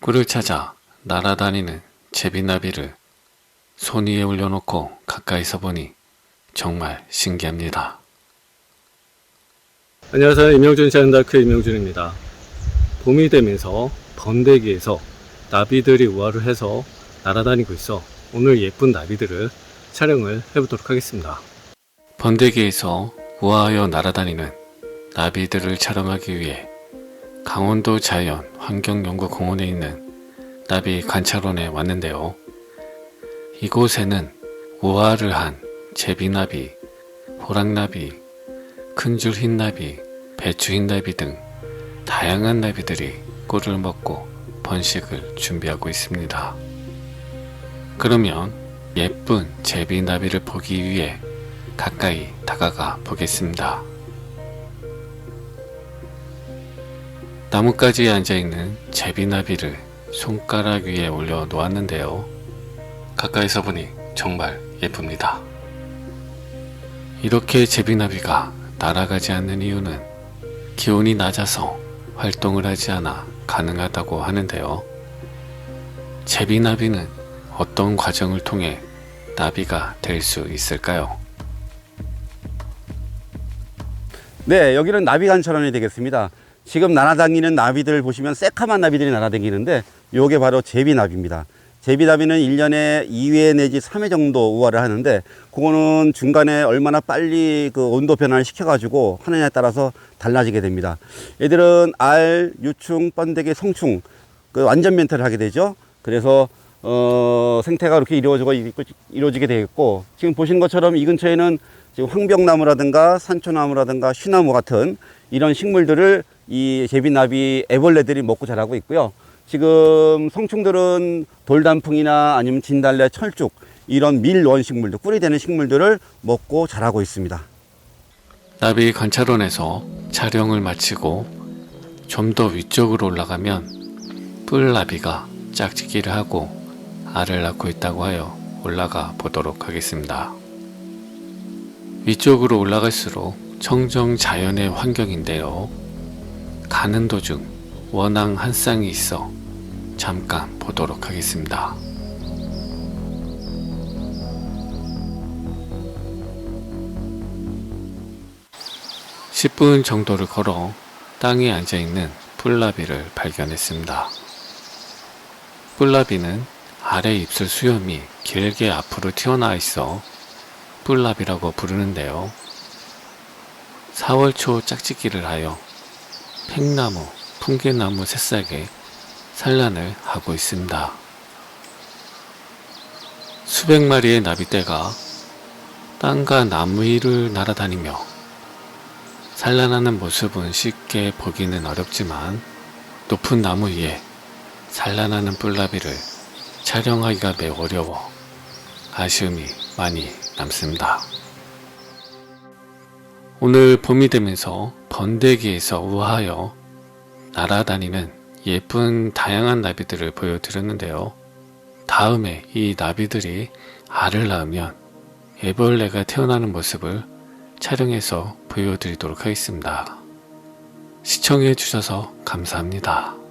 꿀을 찾아 날아다니는 제비나비를 손 위에 올려놓고 가까이서 보니 정말 신기합니다. 안녕하세요. 임영준 샤인다크 임영준입니다. 봄이 되면서 번데기에서 나비들이 우화를 해서 날아다니고 있어 오늘 예쁜 나비들을 촬영을 해보도록 하겠습니다. 번데기에서 우아하여 날아다니는 나비들을 촬영하기 위해 강원도 자연 환경연구공원에 있는 나비 관찰원에 왔는데요. 이곳에는 우아를 한 제비나비, 호랑나비, 큰줄 흰나비, 배추 흰나비 등 다양한 나비들이 꿀을 먹고 번식을 준비하고 있습니다. 그러면 예쁜 제비나비를 보기 위해 가까이 다가가 보겠습니다. 나뭇가지에 앉아있는 제비나비를 손가락 위에 올려 놓았는데요. 가까이서 보니 정말 예쁩니다. 이렇게 제비나비가 날아가지 않는 이유는 기온이 낮아서 활동을 하지 않아 가능하다고 하는데요. 제비나비는 어떤 과정을 통해 나비가 될 수 있을까요? 네, 여기는 나비 관찰원이 되겠습니다. 지금 날아다니는 나비들 보시면 새카만 나비들이 날아다니는데 요게 바로 제비나비입니다. 제비나비는 1년에 2회 내지 3회 정도 우화를 하는데 그거는 중간에 얼마나 빨리 그 온도 변화를 시켜가지고 하느냐에 따라서 달라지게 됩니다. 얘들은 알, 유충, 번데기, 성충 그 완전 멘탈을 하게 되죠. 그래서 어, 생태가 이렇게 이루어지고 이루어지게 되겠고 지금 보시는 것처럼 이 근처에는 지금 황벽나무라든가 산초나무라든가 쉬나무 같은 이런 식물들을 이 제비나비 애벌레들이 먹고 자라고 있고요. 지금 성충들은 돌단풍이나 아니면 진달래, 철쭉 이런 밀 원식물들, 꿀이 되는 식물들을 먹고 자라고 있습니다. 나비 관찰원에서 촬영을 마치고 좀 더 위쪽으로 올라가면 뿔나비가 짝짓기를 하고 알을 낳고 있다고 하여 올라가 보도록 하겠습니다. 위쪽으로 올라갈수록 청정 자연의 환경인데요. 가는 도중 원앙 한 쌍이 있어 잠깐 보도록 하겠습니다. 십분 정도를 걸어 땅에 앉아 있는 뿔나비를 발견했습니다. 뿔나비는 아래 입술 수염이 길게 앞으로 튀어나와 있어 뿔나비라고 부르는데요. 4월 초 짝짓기를 하여 팽나무, 풍계나무 새싹에 산란을 하고 있습니다. 수백 마리의 나비떼가 땅과 나무 위를 날아다니며 산란하는 모습은 쉽게 보기는 어렵지만 높은 나무 위에 산란하는 뿔나비를 촬영하기가 매우 어려워 아쉬움이 많이 남습니다. 오늘 봄이 되면서 번데기에서 우아하여 날아다니는 예쁜 다양한 나비들을 보여드렸는데요. 다음에 이 나비들이 알을 낳으면 애벌레가 태어나는 모습을 촬영해서 보여드리도록 하겠습니다. 시청해 주셔서 감사합니다.